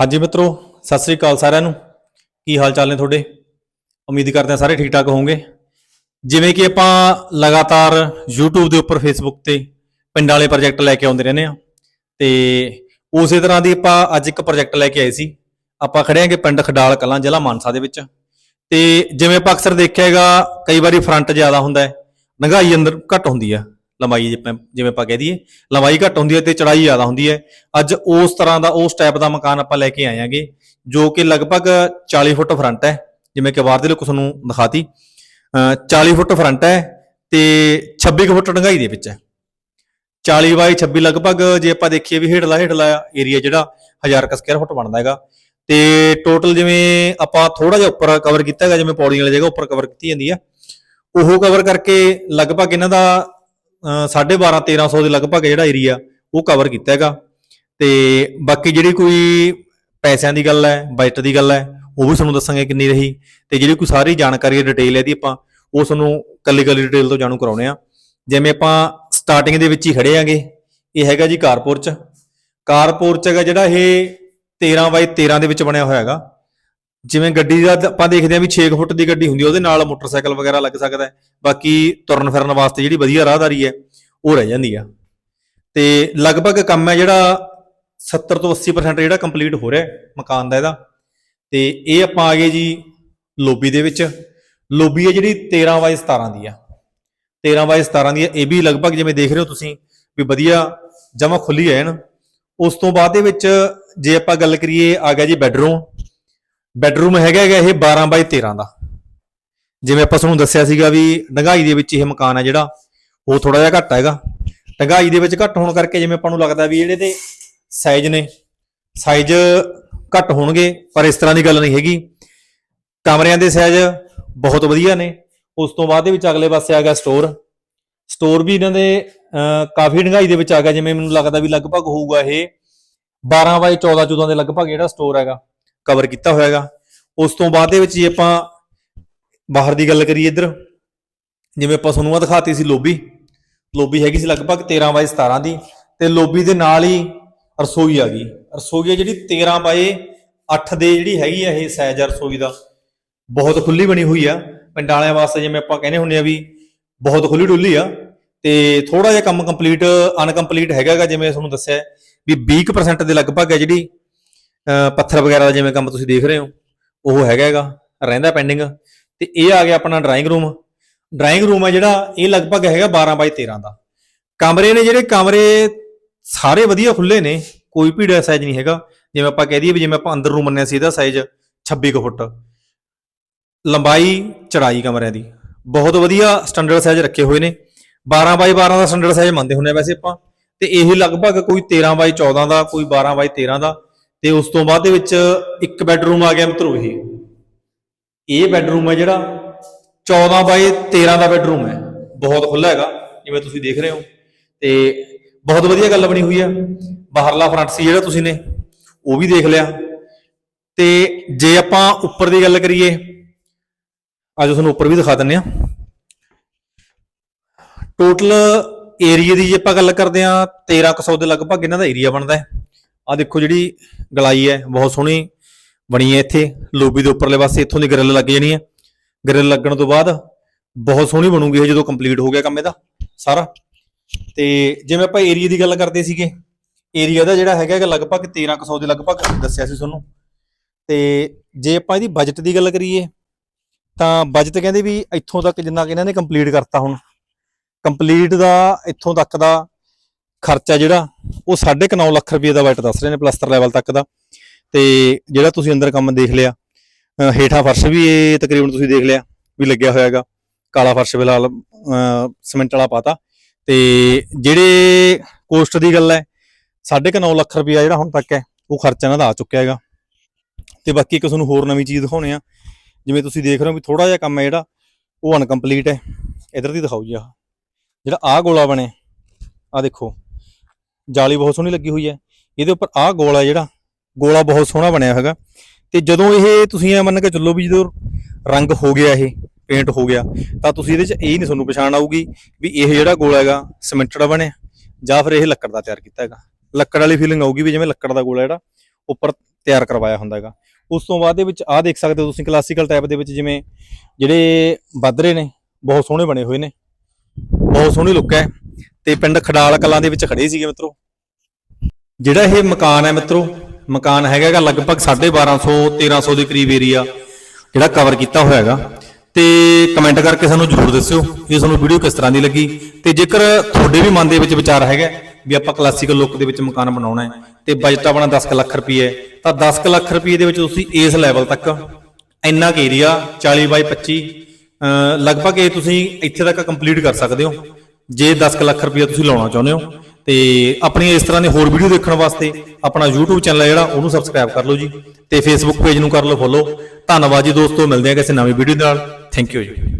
ਹਾਂਜੀ ਮਿੱਤਰੋ, ਸਤਿ ਸ੍ਰੀ ਅਕਾਲ ਸਾਰਿਆਂ ਨੂੰ। ਕੀ ਹਾਲ ਚਾਲ ਨੇ ਤੁਹਾਡੇ? ਉਮੀਦ ਕਰਦੇ ਹਾਂ ਸਾਰੇ ਠੀਕ ਠਾਕ ਹੋਵੋਗੇ। ਜਿਵੇਂ ਕਿ ਆਪਾਂ ਲਗਾਤਾਰ YouTube ਦੇ ਉੱਪਰ Facebook ਤੇ ਪਿੰਡ ਵਾਲੇ ਪ੍ਰੋਜੈਕਟ ਲੈ ਕੇ ਆਉਂਦੇ ਰਹਿੰਦੇ ਆ ਤੇ ਉਸੇ ਤਰ੍ਹਾਂ ਦੀ ਆਪਾਂ ਅੱਜ ਇੱਕ ਪ੍ਰੋਜੈਕਟ ਲੈ ਕੇ ਆਏ ਸੀ। ਆਪਾਂ ਖੜੇ ਹਾਂਗੇ ਪਿੰਡ ਖਡਾਲ ਕਲਾਂ, ਜ਼ਿਲ੍ਹਾ ਮਾਨਸਾ ਦੇ ਵਿੱਚ। ਤੇ ਜਿਵੇਂ ਆਪਾਂ ਅਕਸਰ ਦੇਖਿਆ ਹੈਗਾ, ਕਈ ਵਾਰੀ ਫਰੰਟ ਜ਼ਿਆਦਾ ਹੁੰਦਾ ਹੈ ਡੰਗਾਈ ਅੰਦਰ ਘੱਟ ਹੁੰਦੀ ਆ ਲੰਬਾਈ ਜਿਵੇਂ ਜਿਵੇਂ ਆਪਾਂ ਕਹਿ ਦਈਏ, ਲੰਬਾਈ ਘੱਟ ਹੁੰਦੀ ਹੈ ਤੇ ਚੜਾਈ ਜ਼ਿਆਦਾ ਹੁੰਦੀ ਹੈ। ਅੱਜ ਉਸ ਤਰ੍ਹਾਂ ਦਾ ਉਸ ਟਾਈਪ ਦਾ ਮਕਾਨ ਆਪਾਂ ਲੈ ਕੇ ਆਏ ਆਂਗੇ ਜੋ ਕਿ ਲਗਭਗ 40 ਫੁੱਟ ਫਰੰਟ ਹੈ। ਜਿਵੇਂ ਕਿ ਬਾਹਰ ਦੇ ਲੋਕ ਤੁਹਾਨੂੰ ਦਿਖਾਤੀ। ਅਹ 40 ਫੁੱਟ ਫਰੰਟ ਹੈ ਤੇ 26 ਕੁ ਫੁੱਟ ਡੰਗਾਈ ਦੇ ਵਿੱਚ ਹੈ। 40 ਬਾਈ 26 ਲਗਭਗ ਜੇ ਆਪਾਂ ਦੇਖੀਏ ਵੀ ਹੇਠਲਾ ਹੇਠਲਾ ਏਰੀਆ ਜਿਹੜਾ 1000 ਕ ਸਕੁਅਰ ਫੁੱਟ ਬਣਦਾ ਹੈਗਾ। ਤੇ ਟੋਟਲ ਜਿਵੇਂ ਆਪਾਂ ਥੋੜਾ ਜਿਹਾ ਉੱਪਰ ਕਵਰ ਕੀਤਾ ਹੈਗਾ, ਜਿਵੇਂ ਪੌੜੀਆਂ ਵਾਲੀ ਜਗ੍ਹਾ ਉੱਪਰ ਕਵਰ ਕੀਤੀ ਜਾਂਦੀ ਹੈ। ਉਹ ਕਵਰ ਕਰਕੇ ਲਗਭਗ ਇਹਨਾਂ ਦਾ 12.5 1300 ਦੇ ਲਗਭਗ ਜਿਹੜਾ ਏਰੀਆ ਉਹ ਕਵਰ ਕੀਤਾ ਹੈਗਾ। ਤੇ ਬਾਕੀ ਜਿਹੜੀ ਕੋਈ ਪੈਸਿਆਂ ਦੀ ਗੱਲ ਹੈ ਬਜਟ ਦੀ ਗੱਲ ਹੈ, ਉਹ ਵੀ ਤੁਹਾਨੂੰ ਦੱਸਾਂਗੇ ਕਿੰਨੀ ਰਹੀ। ਤੇ ਜਿਹੜੀ ਕੋਈ ਸਾਰੀ ਜਾਣਕਾਰੀ ਡਿਟੇਲ ਹੈ ਦੀ ਆਪਾਂ, ਉਹ ਤੁਹਾਨੂੰ ਕੱਲੀ ਕੱਲੀ ਡਿਟੇਲ ਤੋਂ ਜਾਣੂ ਕਰਾਉਣੇ ਆ। ਜਿਵੇਂ ਆਪਾਂ ਸਟਾਰਟਿੰਗ ਦੇ ਵਿੱਚ ਹੀ ਖੜੇ ਆਂਗੇ, ਇਹ ਹੈਗਾ ਜੀ ਕਾਰਪੋਰ ਚ ਹੈਗਾ ਜਿਹੜਾ ਇਹ 13 ਬਾਈ 13 ਦੇ ਵਿੱਚ ਬਣਿਆ ਹੋਇਆ ਹੈਗਾ। ਜਿਵੇਂ ਗੱਡੀ ਦਾ ਆਪਾਂ ਦੇਖਦੇ ਆ ਵੀ 6 ਫੁੱਟ ਦੀ ਗੱਡੀ ਹੁੰਦੀ ਉਹਦੇ ਨਾਲ ਮੋਟਰਸਾਈਕਲ ਵਗੈਰਾ ਲੱਗ ਸਕਦਾ ਬਾਕੀ ਤੁਰਨ ਫਿਰਨ ਵਾਸਤੇ ਜਿਹੜੀ ਵਧੀਆ ਰਾਹਦਾਰੀ ਹੈ, ਉਹ ਰਹਿ ਜਾਂਦੀ ਆ। ਤੇ ਲਗਭਗ ਕੰਮ ਹੈ ਜਿਹੜਾ 70 ਤੋਂ 80% ਜਿਹੜਾ ਕੰਪਲੀਟ ਹੋ ਰਿਹਾ ਮਕਾਨ ਦਾ ਇਹਦਾ। ਤੇ ਇਹ ਆਪਾਂ ਆ ਗਏ ਜੀ ਲੋਬੀ ਦੇ ਵਿੱਚ। ਲੋਬੀ ਹੈ ਜਿਹੜੀ 13 ਬਾਈ 17 ਦੀ ਆ। 13 ਬਾਈ 17 ਦੀ ਹੈ ਇਹ ਵੀ ਲਗਭਗ ਜਿਵੇਂ ਦੇਖ ਰਹੇ ਹੋ ਤੁਸੀਂ ਵੀ ਵਧੀਆ ਜਮਾ ਖੁੱਲੀ ਹੈ ਨਾ ਉਸ ਤੋਂ ਬਾਅਦ ਦੇ ਵਿੱਚ ਜੇ ਆਪਾਂ ਗੱਲ ਕਰੀਏ, ਆ ਗਿਆ ਜੀ ਬੈਡਰੂਮ। ਬੈੱਡਰੂਮ ਹੈਗਾ ਹੈਗਾ ਇਹ 12 ਬਾਈ 13 ਦਾ। ਜਿਵੇਂ ਆਪਾਂ ਤੁਹਾਨੂੰ ਦੱਸਿਆ ਸੀਗਾ ਵੀ ਡੰਗਾਈ ਦੇ ਵਿੱਚ ਇਹ ਮਕਾਨ ਹੈ ਜਿਹੜਾ, ਉਹ ਥੋੜਾ ਜਿਹਾ ਘੱਟ ਹੈਗਾ ਡੰਗਾਈ ਦੇ ਵਿੱਚ ਘੱਟ ਹੋਣ ਕਰਕੇ ਜਿਵੇਂ ਆਪਾਂ ਨੂੰ ਲੱਗਦਾ ਵੀ ਜਿਹੜੇ ਤੇ ਸਾਈਜ਼ ਨੇ ਸਾਈਜ਼ ਘੱਟ ਹੋਣਗੇ, ਪਰ ਇਸ ਤਰ੍ਹਾਂ ਦੀ ਗੱਲ ਨਹੀਂ ਹੈਗੀ। ਕਮਰਿਆਂ ਦੇ ਸਾਈਜ਼ ਬਹੁਤ ਵਧੀਆ ਨੇ। ਉਸ ਤੋਂ ਬਾਅਦ ਦੇ ਵਿੱਚ ਅਗਲੇ ਪਾਸੇ ਆ ਗਿਆ ਸਟੋਰ ਸਟੋਰ ਵੀ ਇਹਨਾਂ ਦੇ ਕਾਫੀ ਡੰਗਾਈ ਦੇ ਵਿੱਚ ਆ ਗਿਆ। ਜਿਵੇਂ ਮੈਨੂੰ ਲੱਗਦਾ ਵੀ ਲਗਭਗ ਹੋਊਗਾ ਇਹ 12 ਬਾਈ 14 14 ਦੇ ਲਗਭਗ ਜਿਹੜਾ ਸਟੋਰ ਹੈਗਾ। ਕਵਰ ਕੀਤਾ ਹੋਇਆ ਹੈਗਾ ਉਸ ਤੋਂ ਬਾਅਦ ਦੇ ਵਿੱਚ ਜੇ ਆਪਾਂ ਬਾਹਰ ਦੀ ਗੱਲ ਕਰੀਏ ਇੱਧਰ ਜਿਵੇਂ ਆਪਾਂ ਤੁਹਾਨੂੰ ਆ ਦਿਖਾਤੀ ਸੀ ਲੋਬੀ। ਲੋਬੀ ਹੈਗੀ ਸੀ ਲਗਭਗ 13 ਬਾਈ 17 ਦੀ ਤੇ ਲੋਬੀ ਦੇ ਨਾਲ ਹੀ ਰਸੋਈ ਆ ਗਈ। ਰਸੋਈ ਜਿਹੜੀ 13 ਬਾਈ 8 ਦੇ ਜਿਹੜੀ ਹੈਗੀ ਆ ਇਹ ਸਾਈਜ਼ ਰਸੋਈ ਦਾ। ਬਹੁਤ ਖੁੱਲੀ ਬਣੀ ਹੋਈ ਆ। ਪਿੰਡਾਂ ਵਾਲਿਆਂ ਵਾਸਤੇ ਜਿਵੇਂ ਆਪਾਂ ਕਹਿੰਦੇ ਹੁੰਦੇ ਆ ਵੀ ਬਹੁਤ ਖੁੱਲੀ ਡੁੱਲੀ ਆ ਤੇ ਥੋੜਾ ਜਿਹਾ ਕੰਮ ਕੰਪਲੀਟ ਅਨਕੰਪਲੀਟ ਹੈਗਾਗਾ ਜਿਵੇਂ ਤੁਹਾਨੂੰ ਦੱਸਿਆ ਹੈ, ਵੀ 20% ਦੇ ਲਗਭਗ ਹੈ ਜਿਹੜੀ ਪੱਥਰ ਵਗੈਰਾ ਦਾ ਜਿਵੇਂ ਕੰਮ ਤੁਸੀਂ ਦੇਖ ਰਹੇ ਹੋ, ਉਹ ਹੈਗਾ ਹੈਗਾ, ਰਹਿੰਦਾ ਪੈਂਡਿੰਗ ਤੇ ਇਹ ਆ ਗਿਆ ਆਪਣਾ ਡਰਾਇੰਗ ਰੂਮ ਡਰਾਇੰਗ ਰੂਮ ਹੈ ਜਿਹੜਾ, ਇਹ ਲਗਭਗ ਹੈਗਾ 12 ਬਾਈ 13 ਦਾ। ਕਮਰੇ ਨੇ ਜਿਹੜੇ, ਕਮਰੇ ਸਾਰੇ ਵਧੀਆ ਖੁੱਲੇ ਨੇ, ਕੋਈ ਭੀੜਾ ਸਾਈਜ਼ ਨਹੀਂ ਹੈਗਾ। ਜਿਵੇਂ ਆਪਾਂ ਕਹਿ ਦਈਏ ਵੀ ਜਿਵੇਂ ਆਪਾਂ ਅੰਦਰ ਰੂਮ ਮੰਨਿਆ ਸੀ ਇਹਦਾ ਸਾਈਜ਼ 26 ਕੁ ਫੁੱਟ। ਲੰਬਾਈ ਚੜਾਈ ਕਮਰਿਆਂ ਦੀ। ਬਹੁਤ ਵਧੀਆ ਸਟੈਂਡਰਡ ਸਾਈਜ਼ ਰੱਖੇ ਹੋਏ ਨੇ। 12 ਬਾਈ 12 ਦਾ ਸਟੈਂਡਰਡ ਸਾਈਜ਼ ਮੰਨਦੇ ਹੁੰਦੇ ਆ ਵੈਸੇ ਆਪਾਂ। ਤੇ ਇਹ ਲਗਭਗ ਕੋਈ 13 ਬਾਈ 14 ਦਾ, ਕੋਈ 12 ਬਾਈ 13 ਦਾ। ਤੇ ਉਸ ਤੋਂ ਬਾਅਦ ਦੇ ਵਿੱਚ ਇੱਕ ਬੈੱਡਰੂਮ ਆ ਗਿਆ ਮਿੱਤਰੋ ਇਹ। ਇਹ ਬੈੱਡਰੂਮ ਹੈ ਜਿਹੜਾ 14 ਬਾਏ 13 ਦਾ ਬੈੱਡਰੂਮ ਹੈ। ਬਹੁਤ ਖੁੱਲਾ ਹੈਗਾ, ਜਿਵੇਂ ਤੁਸੀਂ ਦੇਖ ਰਹੇ ਹੋ। ਤੇ ਬਹੁਤ ਵਧੀਆ ਗੱਲ ਬਣੀ ਹੋਈ ਹੈ। ਬਾਹਰਲਾ ਫਰੰਟ ਸੀ ਜਿਹੜਾ ਤੁਸੀਂ ਨੇ, ਉਹ ਵੀ ਦੇਖ ਲਿਆ। ਤੇ ਜੇ ਆਪਾਂ ਉੱਪਰ ਦੀ ਗੱਲ ਕਰੀਏ, ਅੱਜ ਤੁਹਾਨੂੰ ਉੱਪਰ ਵੀ ਦਿਖਾ ਦਿੰਨੇ ਆ ਟੋਟਲ ਏਰੀਆ ਦੀ ਜੇ ਆਪਾਂ ਗੱਲ ਕਰਦੇ ਆ 1300 ਦੇ ਲਗਭਗ ਇਹਨਾਂ ਦਾ ਏਰੀਆ ਬਣਦਾ ਹੈ। ਆ ਦੇਖੋ ਜਿਹੜੀ ਗਲਾਈ ਹੈ, ਬਹੁਤ ਸੋਹਣੀ ਬਣੀ ਹੈ ਇੱਥੇ। ਲੋਬੀ ਦੇ ਉੱਪਰਲੇ ਪਾਸੇ ਇੱਥੋਂ ਦੀ ਗ੍ਰਿਲ ਲੱਗ ਜਾਣੀ ਹੈ। ਗ੍ਰਿਲ ਲੱਗਣ ਤੋਂ ਬਾਅਦ ਬਹੁਤ ਸੋਹਣੀ ਬਣੂਗੀ ਇਹ ਜਦੋਂ ਕੰਪਲੀਟ ਹੋ ਗਿਆ ਕੰਮ ਇਹਦਾ ਸਾਰਾ। ਤੇ ਜਿਵੇਂ ਆਪਾਂ ਏਰੀਆ ਦੀ ਗੱਲ ਕਰਦੇ ਸੀਗੇ ਏਰੀਆ ਦਾ ਜਿਹੜਾ ਹੈਗਾ ਹੈਗਾ ਲਗਭਗ 1300 ਦੇ ਲਗਭਗ, ਦੱਸਿਆ ਸੀ ਤੁਹਾਨੂੰ। ਤੇ ਜੇ ਆਪਾਂ ਇਹਦੀ ਬਜਟ ਦੀ ਗੱਲ ਕਰੀਏ, ਤਾਂ ਬਜਟ ਕਹਿੰਦੇ ਵੀ ਇੱਥੋਂ ਤੱਕ ਜਿੰਨਾ ਕਿ ਇਹਨਾਂ ਨੇ ਕੰਪਲੀਟ ਕਰਤਾ ਹੁਣ। ਕੰਪਲੀਟ ਦਾ ਇੱਥੋਂ ਤੱਕ ਦਾ ਖਰਚਾ ਜਿਹੜਾ, ਉਹ 9.5 ਲੱਖ ਰੁਪਏ ਦਾ ਬਜਟ ਦੱਸ ਰਹੇ ਨੇ ਪਲਸਤਰ ਲੈਵਲ ਤੱਕ ਦਾ। ਤੇ ਜਿਹੜਾ ਤੁਸੀਂ ਅੰਦਰ ਕੰਮ ਦੇਖ ਲਿਆ ਹੇਠਾਂ ਫਰਸ਼ ਵੀ ਇਹ ਤਕਰੀਬਨ ਤੁਸੀਂ ਦੇਖ ਲਿਆ ਵੀ ਲੱਗਿਆ ਹੋਇਆ ਹੈਗਾ ਕਾਲਾ ਫਰਸ਼ ਫਿਲਹਾਲ, ਅਹ ਸੀਮੈਂਟ ਵਾਲਾ ਪਾਤਾ। ਤੇ ਜਿਹੜੇ ਕੋਸਟ ਦੀ ਗੱਲ ਹੈ 9.5 ਲੱਖ ਰੁਪਇਆ ਜਿਹੜਾ ਹੁਣ ਤੱਕ ਹੈ, ਉਹ ਖਰਚਾ ਇਹਨਾਂ ਦਾ ਆ ਚੁੱਕਿਆ ਹੈਗਾ। ਤੇ ਬਾਕੀ ਇੱਕ ਤੁਹਾਨੂੰ ਹੋਰ ਨਵੀਂ ਚੀਜ਼ ਦਿਖਾਉਣੇ ਆ। ਜਿਵੇਂ ਤੁਸੀਂ ਦੇਖ ਰਹੇ ਹੋ ਵੀ ਥੋੜਾ ਜਿਹਾ ਕੰਮ ਹੈ ਜਿਹੜਾ, ਉਹ ਅਨਕੰਪਲੀਟ ਹੈ। ਇਧਰ ਦੀ ਦਿਖਾਓ ਜੀ ਆਹ। ਜਿਹੜਾ ਆਹ ਗੋਲਾ ਬਣਿਆ, ਆਹ ਦੇਖੋ। ਜਾਲੀ ਬਹੁਤ ਸੋਹਣੀ ਲੱਗੀ ਹੋਈ ਹੈ। ਇਹਦੇ ਉੱਪਰ ਆਹ ਗੋਲਾ ਜਿਹੜਾ, ਗੋਲਾ ਬਹੁਤ ਸੋਹਣਾ ਬਣਿਆ ਹੈਗਾ। ਤੇ ਜਦੋਂ ਇਹ ਤੁਸੀਂ ਇਹ ਮੰਨ ਕੇ ਚੱਲੋ ਵੀ ਜਦੋਂ ਰੰਗ ਹੋ ਗਿਆ ਇਹ ਪੇਂਟ ਹੋ ਗਿਆ, ਤਾਂ ਤੁਸੀਂ ਇਹਦੇ 'ਚ ਇਹ ਨਹੀਂ ਤੁਹਾਨੂੰ ਪਛਾਣ ਆਊਗੀ ਵੀ ਇਹ ਜਿਹੜਾ ਗੋਲਾ ਹੈਗਾ ਸਿਮੈਂਟਡ ਬਣਿਆ, ਜਾਂ ਫਿਰ ਇਹ ਲੱਕੜ ਦਾ ਤਿਆਰ ਕੀਤਾ ਹੈਗਾ। ਲੱਕੜ ਵਾਲੀ ਫੀਲਿੰਗ ਆਊਗੀ ਵੀ ਜਿਵੇਂ ਲੱਕੜ ਦਾ ਗੋਲਾ ਜਿਹੜਾ ਉੱਪਰ ਤਿਆਰ ਕਰਵਾਇਆ ਹੁੰਦਾ ਹੈਗਾ। ਉਸ ਤੋਂ ਬਾਅਦ ਦੇ ਵਿੱਚ ਆਹ ਦੇਖ ਸਕਦੇ ਹੋ ਤੁਸੀਂ ਕਲਾਸੀਕਲ ਟਾਈਪ ਦੇ ਵਿੱਚ ਜਿਵੇਂ ਜਿਹੜੇ ਬਾਦਰੇ ਨੇ, ਬਹੁਤ ਸੋਹਣੇ ਬਣੇ ਹੋਏ ਨੇ। ਬਹੁਤ ਸੋਹਣੀ ਲੁੱਕ ਹੈ। ਤੇ ਪਿੰਡ ਖਡਾਲ ਕਲਾਂ ਦੇ ਵਿੱਚ ਖੜੇ ਸੀਗੇ ਮਿੱਤਰੋ। ਜਿਹੜਾ ਇਹ ਮਕਾਨ ਹੈ ਮਿੱਤਰੋ, ਮਕਾਨ ਹੈਗਾਗਾ ਲਗਭਗ 1250 1300 ਦੇ ਕਰੀਬ ਏਰੀਆ ਜਿਹੜਾ ਕਵਰ ਕੀਤਾ ਹੋਇਆ ਹੈਗਾ ਤੇ ਕਮੈਂਟ ਕਰਕੇ ਸਾਨੂੰ ਜਰੂਰ ਦੱਸਿਓ ਕਿ ਤੁਹਾਨੂੰ ਵੀਡੀਓ ਕਿਸ ਤਰ੍ਹਾਂ ਦੀ ਲੱਗੀ। ਤੇ ਜੇਕਰ ਤੁਹਾਡੇ ਵੀ ਮਨ ਦੇ ਵਿੱਚ ਵਿਚਾਰ ਹੈਗਾ ਵੀ ਆਪਾਂ ਕਲਾਸੀਕਲ ਲੁੱਕ ਦੇ ਵਿੱਚ ਮਕਾਨ ਬਣਾਉਣਾ ਹੈ ਤੇ ਬਜਟ ਆਪਣਾ 10 ਕੁ ਲੱਖ ਰੁਪਏ ਤਾਂ 10 ਕੁ ਲੱਖ ਰੁਪਏ ਦੇ ਵਿੱਚ ਤੁਸੀਂ ਇਸ ਲੈਵਲ ਤੱਕ ਇੰਨਾ ਕੁ ਏਰੀਆ 40 ਬਾਈ 25 ਲਗਭਗ ਇਹ ਤੁਸੀਂ ਇੱਥੇ ਤੱਕ ਕੰਪਲੀਟ ਕਰ ਸਕਦੇ ਹੋ। ਜੇ 10 ਕੁ ਲੱਖ ਰੁਪਏ ਤੁਸੀਂ ਲਾਉਣਾ ਚਾਹੁੰਦੇ ਹੋ, ਤੇ ਆਪਣੀ ਇਸ ਤਰ੍ਹਾਂ ਦੀ ਹੋਰ ਵੀਡੀਓ ਦੇਖਣ ਵਾਸਤੇ ਆਪਣਾ YouTube ਚੈਨਲ ਹੈ ਜਿਹੜਾ, ਉਹਨੂੰ ਸਬਸਕ੍ਰਾਈਬ ਕਰ ਲਓ ਜੀ ਤੇ Facebook ਪੇਜ ਨੂੰ ਕਰ ਲਓ ਫੋਲੋ ਧੰਨਵਾਦ ਜੀ ਦੋਸਤੋ, ਮਿਲਦੇ ਹਾਂ ਕਿਸੇ ਨਵੀਂ ਵੀਡੀਓ ਨਾਲ। ਥੈਂਕ ਯੂ ਜੀ।